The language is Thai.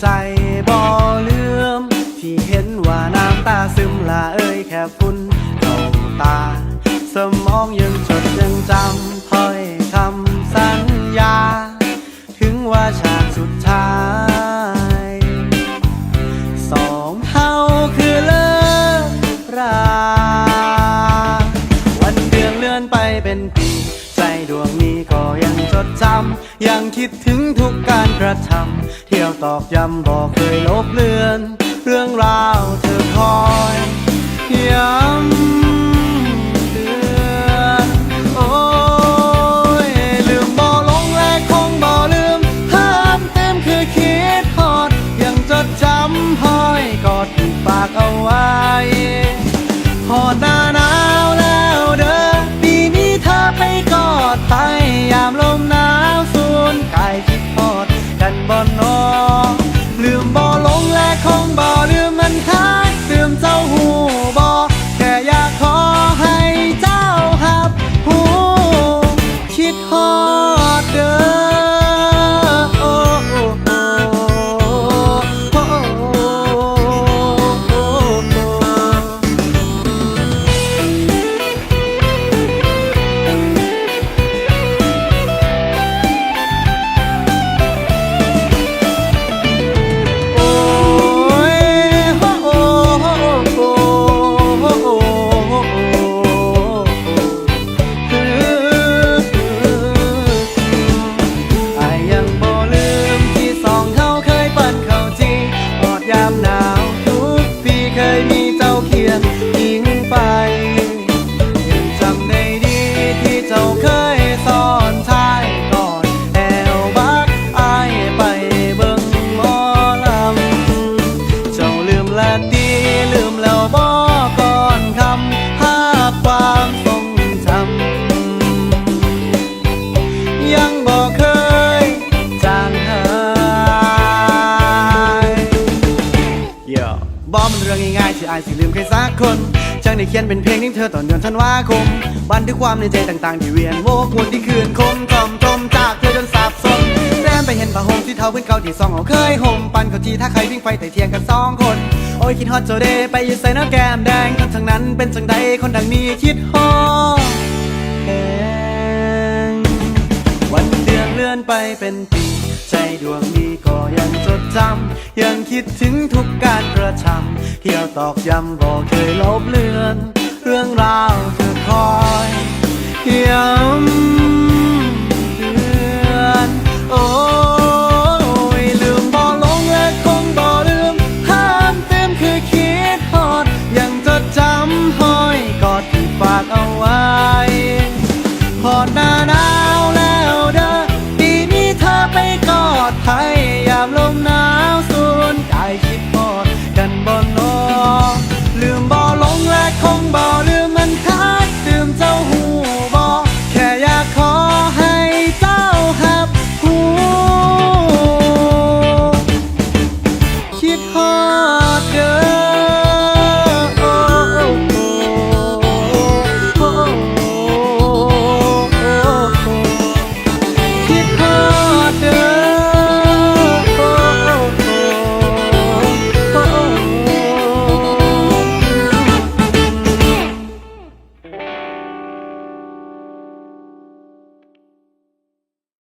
ใจบ่ลืม ที่เห็นว่าน้ำตาซึมละเอ้ยแค่ฝุ่นเข้าตา สมองยังจดยังจำถ้อยคำสัญญา ถึงว่าฉากสุดท้ายสองเฮาคือเลิกราำยังคิดถึงทุกการกระทำเที่ยวตอกย้ำบอกเคยลบเลือน เรื่องราวเธอคอย บอมันเรื่องง่ายๆที่อายสิลืมใครสักคนจังได้เขียนเป็นเพลงถึงเธอตอนเดือนธันวาคม บันทึกความในใจต่างๆที่เวียนโวกวนที่คืนคมกล่อมจมจากเธอจนสับสนแนมไปเห็นผ้าห่มที่เท้าพื้นเก่าที่ซองเอาเคยห่มปันเขาทีถ้าใครวิ่งไฟแต่เทียงกันสองคน โอ้ยคิดฮอตโจเดไปยืนใส่หน้าแก้มแดงทั้งทั้งนั้นเป็นจังใดคนดังนี้คิดฮอดแหงวันเดือนเลื่อนไปเป็นปี ดวงนี้ก็ยังจดจำยังคิดถึงทุกการกระทำเที่ยวตอกย้ำบอกเคยลบเลือน เรื่องราวเธอคอยย้ำ ด